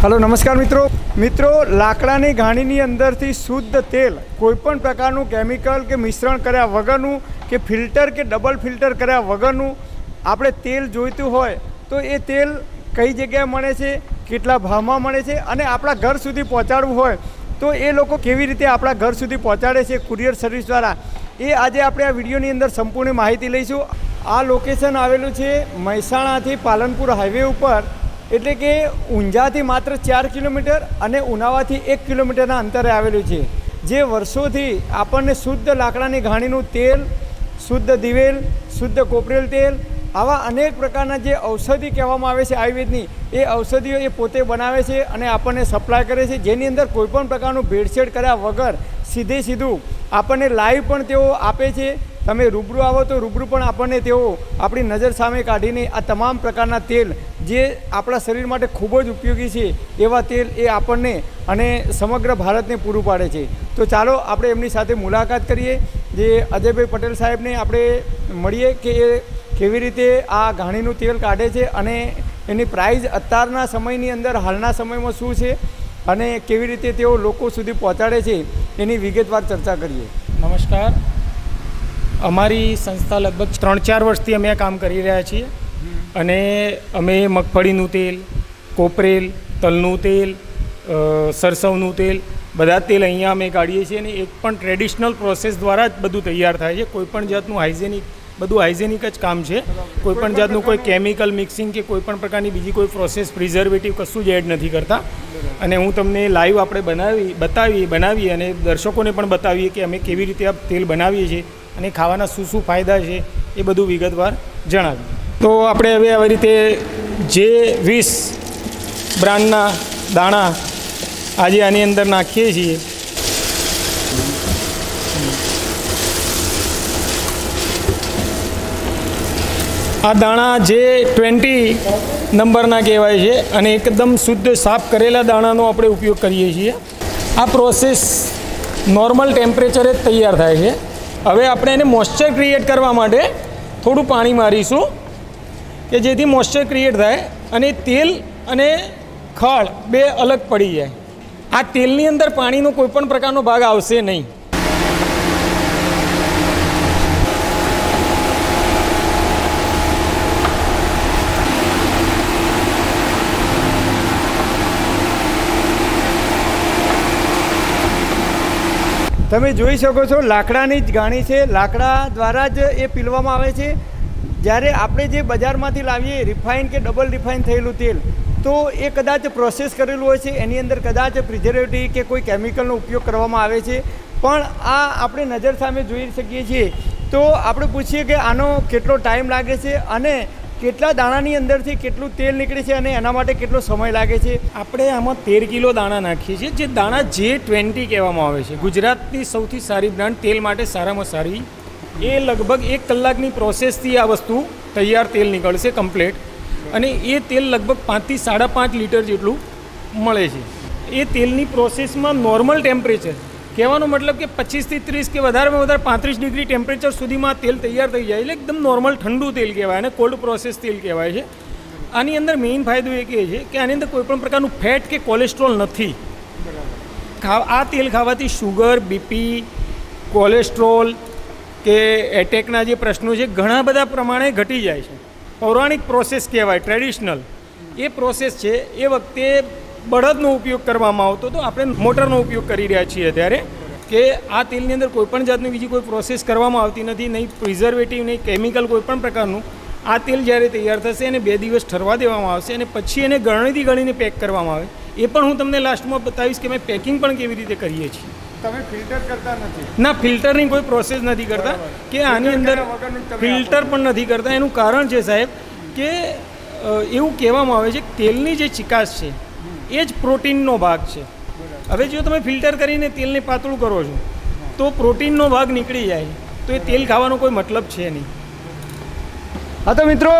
Hello, નમસ્કાર મિત્રો. મિત્રો, લાકડાની ઘાણીની અંદરથી શુદ્ધ તેલ કોઈપણ પ્રકારનું કેમિકલ કે મિશ્રણ કર્યા વગરનું કે ફિલ્ટર કે ડબલ ફિલ્ટર કર્યા વગરનું આપણે તેલ જોઈતું હોય તો એ તેલ કઈ જગ્યાએ મળે છે, કેટલા ભાવમાં મળે છે અને આપણા ઘર સુધી પહોંચાડવું હોય તો એ લોકો કેવી રીતે આપણા ઘર સુધી પહોંચાડે છે કુરિયર સર્વિસ દ્વારા. એ આજે આપણે આ વિડીયોની અંદર સંપૂર્ણ માહિતી લઈશું. આ લોકેશન આવેલું છે મહેસાણાથી પાલનપુર હાઈવે ઉપર. એટલે કે ઊંઝાથી માત્ર ચાર કિલોમીટર અને ઉનાવાથી એક કિલોમીટરના અંતરે આવેલું છે. જે વર્ષોથી આપણને શુદ્ધ લાકડાની ઘાણીનું તેલ, શુદ્ધ દિવેલ, શુદ્ધ કોપરેલ તેલ આવા અનેક પ્રકારના જે ઔષધિ કહેવામાં આવે છે આયુર્વેદની, એ ઔષધિઓ એ પોતે બનાવે છે અને આપણને સપ્લાય કરે છે. જેની અંદર કોઈપણ પ્રકારનું ભેળસેળ કર્યા વગર સીધે સીધું આપણને લાઈવ પણ તેઓ આપે છે. તમે રૂબરૂ આવો તો રૂબરૂ પણ આપણને તેઓ આપણી નજર સામે કાઢીને આ તમામ પ્રકારના તેલ જે આપણા શરીર માટે ખૂબ જ ઉપયોગી છે, એવા તેલ એ આપણને અને સમગ્ર ભારતને પૂરું પાડે છે. તો ચાલો આપણે એમની સાથે મુલાકાત કરીએ, જે અજયભાઈ પટેલ સાહેબને આપણે મળીએ કે એ કેવી રીતે આ ઘાણીનું તેલ કાઢે છે અને એની પ્રાઇઝ અત્યારના સમયની અંદર, હાલના સમયમાં શું છે અને કેવી રીતે તેઓ લોકો સુધી પહોંચાડે છે, એની વિગતવાર ચર્ચા કરીએ. નમસ્કાર. અમારી સંસ્થા લગભગ ત્રણ ચાર વર્ષથી અમે આ કામ કરી રહ્યા છીએ. અને અમે મગફળીનું તેલ, કોપરેલ, તલનું તેલ સરસવનું તેલ, બધા તેલ અહીંયા અમે કાઢીએ છીએ અને એક પણ ટ્રેડિશનલ પ્રોસેસ દ્વારા જ બધું તૈયાર થાય છે. કોઈપણ જાતનું હાઇજેનિક, બધું હાઇજેનિક જ કામ છે. કોઈપણ જાતનું કોઈ કેમિકલ મિક્સિંગ કે કોઈપણ પ્રકારની બીજી કોઈ પ્રોસેસ પ્રિઝર્વેટિવ કશું જ એડ નથી કરતા. અને હું તમને લાઈવ આપણે બનાવી, બતાવી, બનાવીએ અને દર્શકોને પણ બતાવીએ કે અમે કેવી રીતે આ તેલ બનાવીએ છીએ. અને ખાવાના શું શું ફાયદા છે એ બધું વિગતવાર જણાવ્યું. તો આપણે હવે આવી રીતે જે વીસ બ્રાન્ડના દાણા આજે આની અંદર નાખીએ છીએ. આ દાણા જે ટ્વેન્ટી નંબરના કહેવાય છે અને એકદમ શુદ્ધ સાફ કરેલા દાણાનો આપણે ઉપયોગ કરીએ છીએ. આ પ્રોસેસ નોર્મલ ટેમ્પરેચરે જ તૈયાર થાય છે. હવે આપણે એને મોઇશ્ચર ક્રિએટ કરવા માટે થોડું પાણી મારીશું કે જેથી મોઇશ્ચર ક્રિએટ થાય અને તેલ અને ખળ બે અલગ પડી જાય. આ તેલની અંદર પાણીનો કોઈપણ પ્રકારનો ભાગ આવશે નહીં. તમે જોઈ શકો છો, લાકડાની જ ગાણી છે. લાકડા દ્વારા જ એ પીલવામાં આવે છે. જ્યારે આપણે જે બજારમાંથી લાવીએ, રિફાઇન કે ડબલ રિફાઇન થયેલું તેલ, તો એ કદાચ પ્રોસેસ કરેલું હોય છે. એની અંદર કદાચ પ્રિઝર્વેટિવ કે કોઈ કેમિકલનો ઉપયોગ કરવામાં આવે છે. પણ આ આપણે નજર સામે જોઈ શકીએ છીએ. તો આપણે પૂછીએ કે આનો કેટલો ટાઈમ લાગે છે અને કેટલા દાણાની અંદરથી કેટલું તેલ નીકળે છે અને એના માટે કેટલો સમય લાગે છે? આપણે આમાં તેર કિલો દાણા નાખીએ છીએ, જે દાણા જે ટ્વેન્ટી કહેવામાં આવે છે. ગુજરાતની સૌથી સારી બ્રાન્ડ તેલ માટે સારામાં સારી એ લગભગ એક કલાકની પ્રોસેસથી આ વસ્તુ તૈયાર તેલ નીકળશે કમ્પ્લેટ. અને એ તેલ લગભગ પાંચથી સાડા પાંચ લીટર જેટલું મળે છે. એ તેલની પ્રોસેસમાં નોર્મલ ટેમ્પરેચર કહેવાનો મતલબ કે પચીસથી ત્રીસ કે વધારેમાં વધારે પાંત્રીસ ડિગ્રી ટેમ્પરેચર સુધીમાં તેલ તૈયાર થઈ જાય એટલે એકદમ નોર્મલ ઠંડુ તેલ કહેવાય અને કોલ્ડ પ્રોસેસ તેલ કહેવાય છે. આની અંદર મેઇન ફાયદો એ છે કે આની અંદર કોઈ પણ પ્રકારનું ફેટ કે કોલેસ્ટ્રોલ નથી. ખા આ તેલ ખાવાથી શુગર બીપી, કોલેસ્ટ્રોલ કે એટેકના જે પ્રશ્નો છે ઘણા બધા પ્રમાણે ઘટી જાય છે. પૌરાણિક પ્રોસેસ કહેવાય, ટ્રેડિશનલ. એ પ્રોસેસ છે, એ વખતે બળદનો ઉપયોગ કરવામાં આવતો તો આપણે મોટરનો ઉપયોગ કરી રહ્યા છીએ ત્યારે કે આ તેલની અંદર કોઈપણ જાતની બીજી કોઈ પ્રોસેસ કરવામાં આવતી નથી નહીં પ્રિઝર્વેટિવ નહીં કેમિકલ કોઈપણ પ્રકારનું. આ તેલ જ્યારે તૈયાર થશે એને બે દિવસ ઠરવા દેવામાં આવશે અને પછી એને ગળણીથી ગણીને પેક કરવામાં આવે. એ પણ હું તમને લાસ્ટમાં બતાવીશ કે અમે પેકિંગ પણ કેવી રીતે કરીએ છીએ. તમે ફિલ્ટર કરતા નથી. ના ફિલ્ટરની કોઈ પ્રોસેસ નથી કરતા. કે આની અંદર ફિલ્ટર પણ નથી કરતા. એનું કારણ છે સાહેબ કે એવું કહેવામાં આવે છે કે તેલની જે ચિકાસ છે એ જ પ્રોટીનનો ભાગ છે. હવે જો તમે ફિલ્ટર કરીને તેલને પાતળું કરો છો તો પ્રોટીનનો ભાગ નીકળી જાય. તો એ તેલ ખાવાનો કોઈ મતલબ છે નહીં. હા તો મિત્રો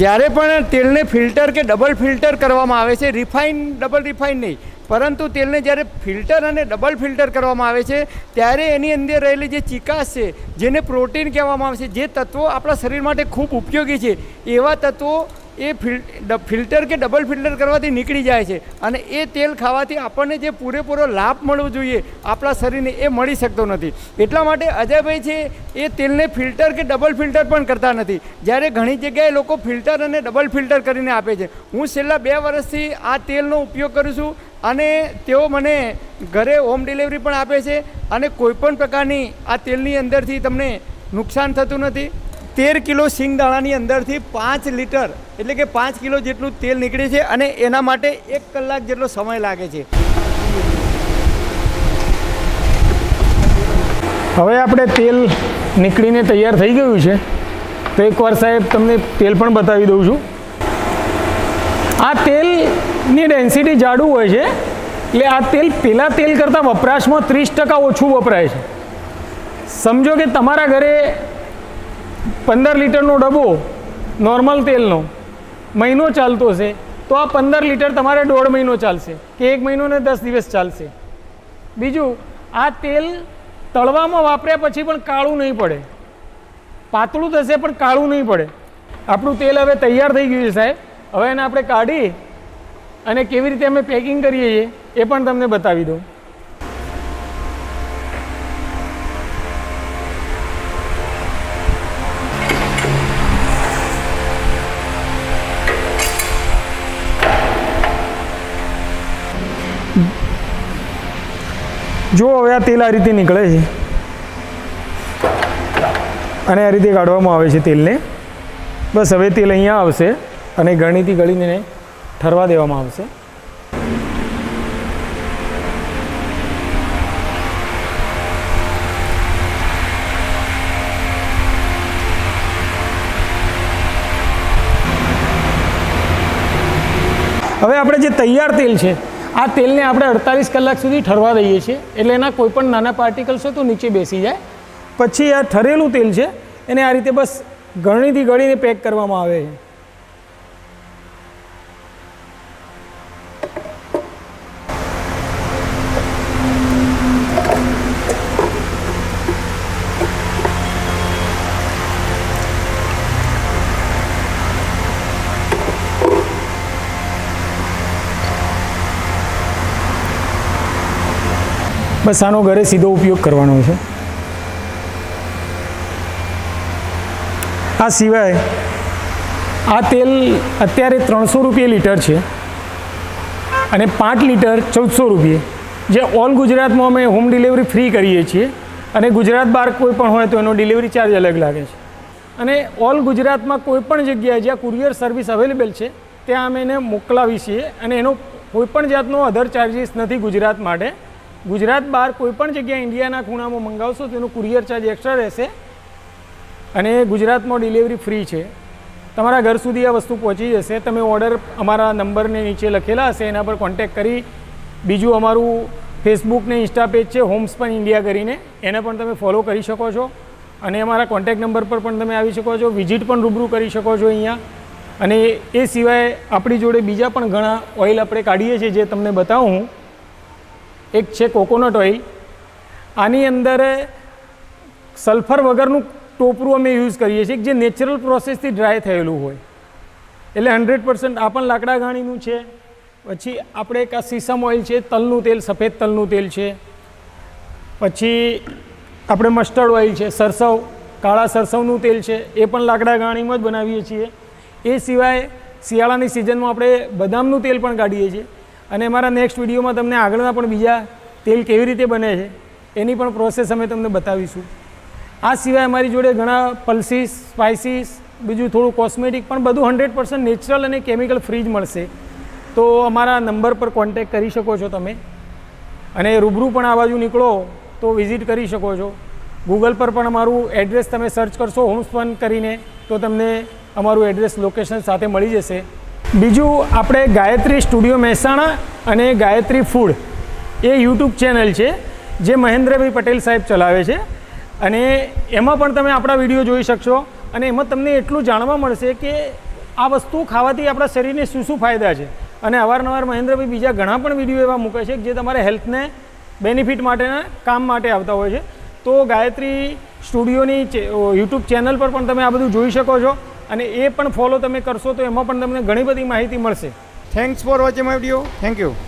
જ્યારે પણ તેલને ફિલ્ટર કે ડબલ ફિલ્ટર કરવામાં આવે છે રિફાઇન ડબલ રિફાઇન નહીં પરંતુ તેલને જ્યારે ફિલ્ટર અને ડબલ ફિલ્ટર કરવામાં આવે છે ત્યારે એની અંદર રહેલી જે ચિકાસ છે જેને પ્રોટીન કહેવામાં આવે છે જે તત્વો આપણા શરીર માટે ખૂબ ઉપયોગી છે એવા તત્વો એ ફિલ ફિલ્ટર કે ડબલ ફિલ્ટર કરવાથી નીકળી જાય છે. અને એ તેલ ખાવાથી આપણને જે પૂરેપૂરો લાભ મળવો જોઈએ, આપણા શરીરને એ મળી શકતો નથી. એટલા માટે અજયભાઈ છે, એ તેલને ફિલ્ટર કે ડબલ ફિલ્ટર પણ કરતા નથી. જ્યારે ઘણી જગ્યાએ લોકો ફિલ્ટર અને ડબલ ફિલ્ટર કરીને આપે છે. હું છેલ્લા બે વર્ષથી આ તેલનો ઉપયોગ કરું છું અને તેઓ મને ઘરે હોમ ડિલિવરી પણ આપે છે અને કોઈપણ પ્રકારની આ તેલની અંદરથી તમને નુકસાન થતું નથી. તેર કિલો સિંગદાણાની અંદરથી પાંચ લીટર, એટલે કે પાંચ કિલો જેટલું તેલ નીકળે છે અને એના માટે એક કલાક જેટલો સમય લાગે છે. હવે આપણે તેલ નીકળીને તૈયાર થઈ ગયું છે. તો એકવાર સાહેબ તમને તેલ પણ બતાવી દઉં છું. આ તેલની ડેન્સિટી જાડું હોય છે, એટલે આ તેલ પેલા તેલ કરતાં વપરાશમાં ત્રીસ ટકા ઓછું વપરાય છે. સમજો કે તમારા ઘરે પંદર લીટરનો ડબ્બો નોર્મલ તેલનો, મહિનો ચાલતો છે, તો આ પંદર લીટર તમારે દોઢ મહિનો ચાલશે કે એક મહિનો ને દસ દિવસ ચાલશે. બીજું, આ તેલ તળવામાં વાપર્યા પછી પણ કાળું નહીં પડે. પાતળું થશે પણ કાળું નહીં પડે. આપણું તેલ હવે તૈયાર થઈ ગયું છે સાહેબ. હવે એને આપણે કાઢી અને કેવી રીતે અમે પેકિંગ કરીએ છીએ એ પણ તમને બતાવી દઉં. જો હવે આ તેલ આ રીતે નીકળે છે. અને આ રીતે કાઢવામાં આવે છે તેલને. બસ હવે તેલ અહીંયા આવશે અને ગળણીથી ગળીને ઠરવા દેવામાં આવશે. હવે આપણે જે તૈયાર તેલ છે આ તેલને આપણે અડતાલીસ કલાક સુધી ઠરવા દઈએ છીએ. એટલે એના કોઈ પણ નાના પાર્ટિકલ્સ હોય તો નીચે બેસી જાય. પછી આ ઠરેલું તેલ છે, એને આ રીતે બસ ગળણીથી ગળીને પેક કરવામાં આવે છે. બસ આનો ઘરે સીધો ઉપયોગ કરવાનો છે. આ સિવાય આ તેલ અત્યારે ત્રણસો રૂપિયા લીટર છે અને પાંચ લીટર ચૌદસો રૂપિયે. જે ઓલ ગુજરાતમાં અમે હોમ ડિલિવરી ફ્રી કરીએ છીએ અને ગુજરાત બહાર કોઈ પણ હોય તો એનો ડિલિવરી ચાર્જ અલગ લાગે છે. અને ઓલ ગુજરાતમાં કોઈ પણ જગ્યાએ જ્યાં કુરિયર સર્વિસ અવેલેબલ છે, ત્યાં અમે એને મોકલાવી છીએ અને એનો કોઈ પણ જાતનો અધર ચાર્જિસ નથી ગુજરાત માટે. ગુજરાત બહાર કોઈપણ જગ્યાએ ઇન્ડિયાના ખૂણામાં મંગાવશો તો એનો કુરિયર ચાર્જ એક્સ્ટ્રા રહેશે. અને ગુજરાતમાં ડિલિવરી ફ્રી છે. તમારા ઘર સુધી આ વસ્તુ પહોંચી જશે. તમે ઓર્ડર અમારા નંબરને નીચે લખેલા હશે, એના પર કોન્ટેક કરી. બીજું અમારું ફેસબુક ને ઇન્સ્ટા પેજ છે હોમ્સ પણ ઇન્ડિયા કરીને. એને પણ તમે ફોલો કરી શકો છો. અને અમારા કોન્ટેક નંબર પર પણ તમે આવી શકો છો. વિઝિટ પણ રૂબરૂ કરી શકો છો અહીંયા. અને એ સિવાય આપણી જોડે બીજા પણ ઘણા ઓઇલ આપણે કાઢીએ છીએ, જે તમને બતાવું હું. એક છે કોકોનટ ઓઇલ. આની અંદર સલ્ફર વગરનું ટોપરું અમે યુઝ કરીએ છીએ જે નેચરલ પ્રોસેસથી ડ્રાય થયેલું હોય. એટલે હંડ્રેડ પર્સન્ટ આ પણ લાકડા ઘાણીનું છે. પછી આપણે એક આ સીસમ ઓઇલ છે, તલનું તેલ, સફેદ તલનું તેલ છે. પછી આપણે મસ્ટર્ડ ઓઇલ છે, સરસવ, કાળા સરસવનું તેલ છે, એ પણ લાકડા ઘાણીમાં જ બનાવીએ છીએ. એ સિવાય શિયાળાની સિઝનમાં આપણે બદામનું તેલ પણ કાઢીએ છીએ. અને મારા નેક્સ્ટ વિડીયોમાં તમને આગળના પણ બીજા તેલ કેવી રીતે બને છે, એની પણ પ્રોસેસ અમે તમને બતાવીશું. આ સિવાય અમારી જોડે ઘણા પલ્સીસ સ્પાઇસીસ બીજું થોડું કોસ્મેટિક પણ બધું હંડ્રેડ નેચરલ અને કેમિકલ ફ્રી જ મળશે. તો અમારા નંબર પર કોન્ટેક કરી શકો છો તમે. અને રૂબરૂ પણ આ બાજુ નીકળો તો વિઝિટ કરી શકો છો. ગૂગલ પર પણ અમારું એડ્રેસ તમે સર્ચ કરશો હોમસ્પન કરીને તો તમને અમારું એડ્રેસ લોકેશન સાથે મળી જશે. બીજું આપણે ગાયત્રી સ્ટુડિયો મહેસાણા અને ગાયત્રી ફૂડ એ યુટ્યુબ ચેનલ છે, જે મહેન્દ્રભાઈ પટેલ સાહેબ ચલાવે છે. અને એમાં પણ તમે આપણા વીડિયો જોઈ શકશો અને એમાં તમને એટલું જાણવા મળશે કે આ વસ્તુ ખાવાથી આપણા શરીરને શું શું ફાયદા છે. અને અવારનવાર મહેન્દ્રભાઈ બીજા ઘણા પણ વીડિયો એવા મૂકે છે જે તમારા હેલ્થને બેનિફિટ માટેના કામ માટે આવતા હોય છે. તો ગાયત્રી સ્ટુડિયોની યુટ્યુબ ચેનલ પર પણ તમે આ બધું જોઈ શકો છો. અને એ પણ ફોલો તમે કરશો તો એમાં પણ તમને ઘણી બધી માહિતી મળશે. Thanks for watching my video thank you